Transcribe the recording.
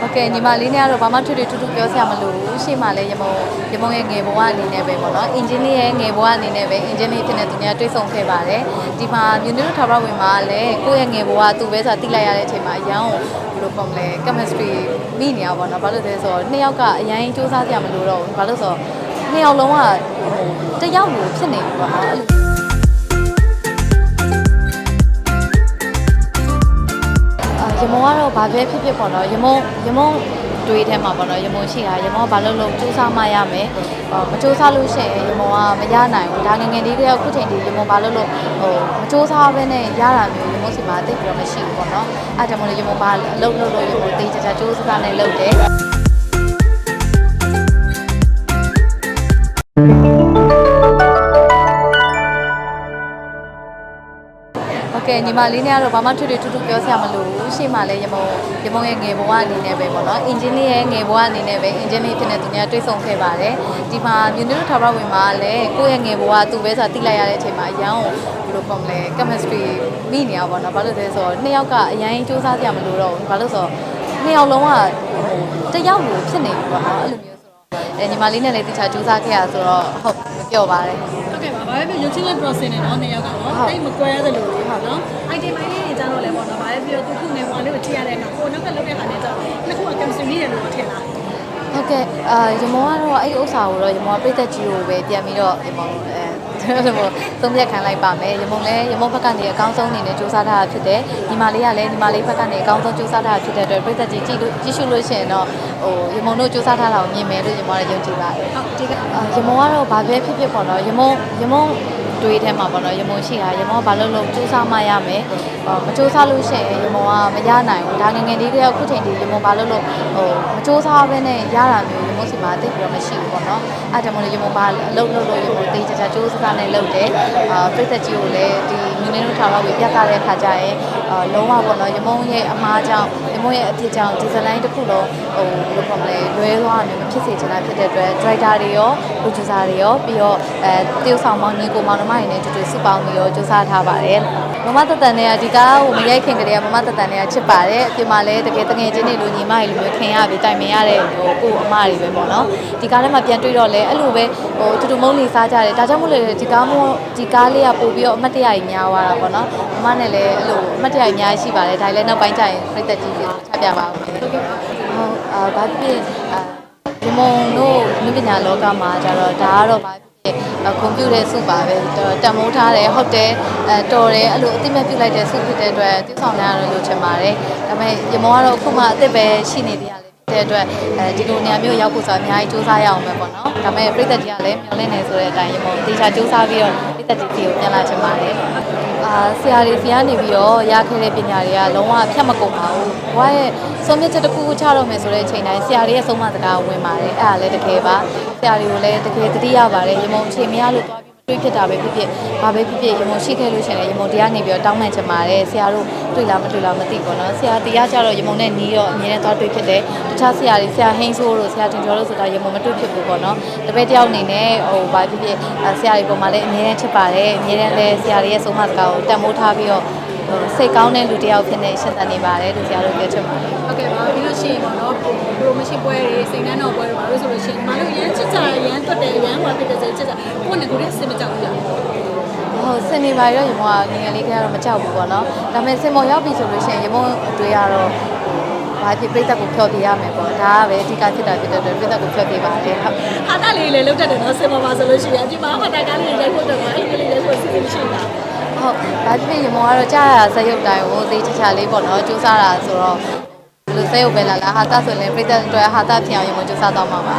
ဟုတ်ကဲ့ညီမလေးနဲ့ကတော့ဘာမှထွေထွေထူးထူးပြောစရာမလိုဘူးရှေ့မှာလည်းရမုံရမုံရဲ့ငယ်ဘဝအနေနဲ့ပဲပေါ့နော်အင်ဂျင်နီယာရဲ့ငယ်ဘဝအနေနဲ့ပဲအင်ဂျင်နီယာဖြစ်နေသူများတွေ့ဆုံခဲ့ပါတယ်ဒီမှာမြူနစ်တို့ထာဝရဝင်မှာလည်းကိုယ့်ရဲ့ငယ်ဘဝသူပဲဆိုတာသိလိုက်ရတဲ့အချိန်မှာအရန်ကိုဘယ်လိုပုံလဲ chemistry မိနေရပါတော့ဘာလို့လဲဆိုတော့နှစ်ယောက်ကအရန်စူးစမ်းစရာမလိုတော့ဘူးဘာလို့ဆိုတော့နှစ်ယောက်လုံးကဟိုတစ်ယောက်လိုဖြစ်နေပြီပေါ့နော်အဲ့လို မုံကတော့ဘာပဲဖြစ်ဖြစ်ပေါ့နော်ရမုံရမုံတွေးထဲမှာပေါ့နော်ရမုံရှိတာရမုံကဘာလို့လို့စူးစမ်းမှရမယ်ဟိုမစူးစမ်းလို့ရှိရင်ရမုံကမရနိုင်ဘူးဒါငယ်ငယ်လေးတည်းကခုချိန်ဒီရမုံဘာလို့လို့ဟိုမစူးစမ်းဘဲနဲ့ရတာမျိုးရမုံစီမှာတိတ်ပြီးတော့မရှိဘူးပေါ့နော်အဲဒါကြောင့်မလို့ရမုံဘာအလုပ်လုပ်လို့ရမုံတေးချာချာစူးစမ်းနဲ့လုပ်တယ် ဟုတ်ကဲ့ညီမလေးနဲ့ကတော့ဘာမှထွေထွေထူးထူးပြောစရာမလိုဘူးရှေ့မှာလည်းရမုံရမုံရဲ့ငယ်ဘဝအနေနဲ့ပဲပေါ့နော်အင်ဂျင်နီယာရဲ့ငယ်ဘဝအနေနဲ့ပဲအင်ဂျင်နီယာဖြစ်နေသူများတွေ့ဆုံခဲ့ပါတယ်ဒီမှာမြူနစ်တို့ထာဝရဝင်မှာလည်းကိုယ့်ရဲ့ငယ်ဘဝသူပဲဆိုတာသိလိုက်ရတဲ့အချိန်မှာအရန်ကိုဘယ်လိုပုံလဲ chemistry မိနေရပါတော့ဘာလို့လဲဆိုတော့နှစ်ယောက်ကအရန်စူးစမ်းစရာမလိုတော့ဘူးဘာလို့ဆိုတော့နှစ်ယောက်လုံးကဟိုတစ်ယောက်လိုဖြစ်နေပြီပေါ့နော်အဲ့လိုမျိုးဆိုတော့ အဲညီမလေးနဲ့လည်းတခြားစူးစမ်းခဲ့ရဆိုတော့ဟုတ်ပြောပါတယ်ဟုတ်ကဲ့ပါဘာပဲဖြစ်ရုပ်ချင်းလေး process နဲ့နော်နှစ်ယောက်ကတော့တိတ်မကွဲရသလိုလေးဟုတ်နော် item ပိုင်းလေးတွေကြတော့လဲပေါ့နော်ဘာပဲဖြစ်သူခုငယ်ဘွားလေးကိုကြည့်ရတဲ့အခါကိုနောက်ကလုပ်တဲ့ခါနဲ့ကြတော့နှစ်ခုက chemistry နေတယ်လို့ထင်လားဟုတ်ကဲ့အာရမောကတော့အဲ့ဒီဥစ္စာကိုတော့ရမောကပြည့်သက်ကြီးကိုပဲပြန်ပြီးတော့ရမောအဲ ကျွန်တော်တို့သုံးပြခံလိုက်ပါမယ်ရမောလည်းရမောဘက်ကနေအကောင်းဆုံးအနေနဲ့စူးစမ်းထားတာဖြစ်တယ်ညီမလေးကလည်းညီမလေးဘက်ကနေအကောင်းဆုံးစူးစမ်းထားတာဖြစ်တဲ့အတွက်ပြည့်သက်ကြီးကြည့်လို့ကြည့်ရှုလို့ရှိရင်တော့ဟိုရမောတို့စူးစမ်းထားတာကိုမြင်မယ်လို့ရမောလည်းယုံကြည်ပါတယ်ဟုတ်ဒီကအာရမောကတော့ဘာပဲဖြစ်ဖြစ်ပေါ့နော်ရမောရမောတွေးထဲမှာပေါ့နော်ရမောရှိတာရမောဘာလို့လို့စူးစမ်းမှရမယ်ဟိုမစူးစမ်းလို့ရှိရင်ရမောကမရနိုင်ဘူးဒါငယ်ငယ်လေးတည်းကခုချိန်ဒီရမောဘာလို့လို့ဟိုမစူးစမ်းဘဲနဲ့ရတာမျိုးရ မောစီမှာတိတ်ပြီးတော့မရှိဘူးပေါ့နော်အဲ့ဒါကြောင့်မလို့ရမောဘာအလုပ်လုပ်လို့ရမောတေးချာချာစူးစမ်းနဲ့လုပ်တယ်အာပြည့်သက်ကြီးကိုလည်းဒီမြူနင်းတို့ထားပါပြီးပြတ်ထားတဲ့ခါကျရင်အာလုံးဝပေါ့နော်ရမောရဲ့အမားကြောင့်ရမောရဲ့အဖြစ်ကြောင့်ဒီဇလိုင်းတစ်ခုလုံးဟိုဘယ်လိုပြောမလဲလွဲသွားမျိုးမဖြစ်စေချင်တာဖြစ်တဲ့အတွက် driver တွေရော producer တွေရောပြီးတော့အဲတရုပ်ဆောင်မောင်ညီကိုမောင်နှမတွေနဲ့တူတူစုပေါင်းပြီးတော့စူးစမ်းထားပါတယ်မမတတန်တွေကဒီကားကိုမရိုက်ခင်ကလေးကမမတတန်တွေကချစ်ပါတယ်အပြင်မှာလည်းတကယ်တငယ်ချင်းတွေလိုညီမတွေလိုမျိုးခင်ရပြီးတိုင်ပင်ရတဲ့ဟိုကို့အမတွေပဲပေါ့နော်ဒီကားထဲမှာပြန်တွေ့တော့လဲအဲ့လိုပဲဟိုတူတူမုန်းနေစားကြတယ်ဒါကြောင့်မို့လို့ဒီကားမို့ဒီကားလေးကပို့ပြီးတော့အမတ်တရကြီးများသွားတာပေါ့နော်မမနဲ့လည်းအဲ့လိုအမတ်တရကြီးအများကြီးရှိပါတယ်ဒါလည်းနောက်ပိုင်းကျရင်ပြည့်သက်ကြီးပြီးချပြပါဦးဟုတ်ကဲ့ပါဟုတ်အာဘာဖြစ်အာဒီမုံတို့လူပညာလောကမှာကျတော့ဒါကတော့ဘာဖြစ်ကွန်ပျူတာစုပါပဲတန်မိုးထားတယ်ဟုတ်တယ်အဲတော်တယ်အဲ့လိုအတိမတ်ပြုတ်လိုက်တဲ့စုဖြစ်တဲ့အတွက်တိဆောင်ရတော့လို့ချင်ပါတယ်ဒါပေမဲ့ရမောကတော့အခုမှအစ်စ်ပဲရှိနေသေးတယ်တဲ့အတွက်အဲဒီလိုနေရာမျိုးရောက်ဖို့ဆိုတာအများကြီးစူးစမ်းရအောင်ပဲပေါ့နော်ဒါပေမဲ့ပြည်သက်ကြီးကလည်းမျောလင့်နေဆိုတဲ့အတိုင်းရမောတေချာစူးစမ်းပြီးတော့ပြည်သက်ကြီးစီကိုပြန်လာချင်ပါတယ် အာဆရာတွေစီကနေပြီးတော့ရခဲ့တဲ့ပညာတွေကလုံးဝဖြတ်မကုန်ပါဘူးဘွားရဲ့ဆုံးဖြတ်ချက်တစ်ခုခုချတော့မယ်ဆိုတဲ့အချိန်တိုင်းဆရာတွေရဲ့ဆုံးမစကားဝင်ပါတယ်အဲ့ဒါလည်းတကယ်ပါဆရာတွေကိုလည်းတကယ်တတိရပါတယ်ရမောအချိန်မရလို့သွားပြီး တွေ့ဖြစ်တာပဲဖြစ်ဖြစ်ဘာပဲဖြစ်ဖြစ်ရေမုံရှိခဲ့လို့ရှိရင်ရေမုံတရားနေပြီးတော့တောင်းနိုင်ချင်ပါတယ်ဆရာတို့တွေ့လားမတွေ့လားမသိဘူးနော်ဆရာတရားကြတော့ရေမုံနဲ့နီးတော့အမြဲတမ်းသွားတွေ့ဖြစ်တယ်တခြားဆရာတွေဆရာဟင်းဆိုးတို့ဆရာတင်ကျော်တို့ဆိုတာရေမုံမတွေ့ဖြစ်ဘူးပေါ့နော်တပည့်တယောက်အနေနဲ့ဟိုဘာဖြစ်ဖြစ်ဆရာတွေပုံမှာလည်းအမြဲတမ်းချစ်ပါတယ်အမြဲတမ်းလည်းဆရာတွေရဲ့ဆုံးမစကားကိုတန်မိုးထားပြီးတော့စိတ်ကောင်းတဲ့လူတယောက်ဖြစ်နေရှင်းသနေပါတယ်လို့ဆရာတို့ပြောချင်ပါတယ်ဟုတ်ကဲ့ပါပြီးလို့ရှိရင်ပေါ့နော် promotion ပွဲတွေစိန်နှန်းတော်ပွဲတွေပါလို့ဆိုလို့ရှိရင်ညီမတို့ရန် ချစ်ကြရမ်းတွတ်တယ်ရမ်းပါဖြစ်တဲ့စိတ်ချစ်ကြကိုယ်နဲ့ကိုယ်နဲ့စင်မကြောက်ဘူးလားဟုတ်စင်နေပါရောရမုံကငယ်ငယ်လေးကကတော့မကြောက်ဘူးပေါ့နော်ဒါပေမဲ့စင်မော်ရောက်ပြီဆိုလို့ရှိရင်ရမုံအတွေ့ရတော့ဘာဖြစ်ပြိတ္တကိုဖျော်ပြရမယ်ပေါ့ဒါကပဲအဓိကဖြစ်တာဖြစ်တဲ့အတွက်ပြိတ္တကိုဖျော်ပြပါတယ်ဟုတ်ဟာတာလေးလေးလောက်တတ်တယ်နော်စင်ပါပါဆိုလို့ရှိရင်ဒီမှာဟာတာကားလေးရိုက်ဖို့တော့အဲ့ဒီလေးရိုက်ဖို့စီစဉ်ရှိတာဟုတ်ဘာဖြစ်ရမောကတော့ကြားရဇက်ရုပ်တိုင်းကိုသေချာချာလေးပေါ့နော်စူးစမ်းတာဆိုတော့ဘယ်လိုဇက်ရုပ်ပဲလာလားဟာတာဆိုရင်ပြိတ္တအတွက်ဟာတာဖြစ်အောင်ရမောစူးစမ်းတော့မှာပါ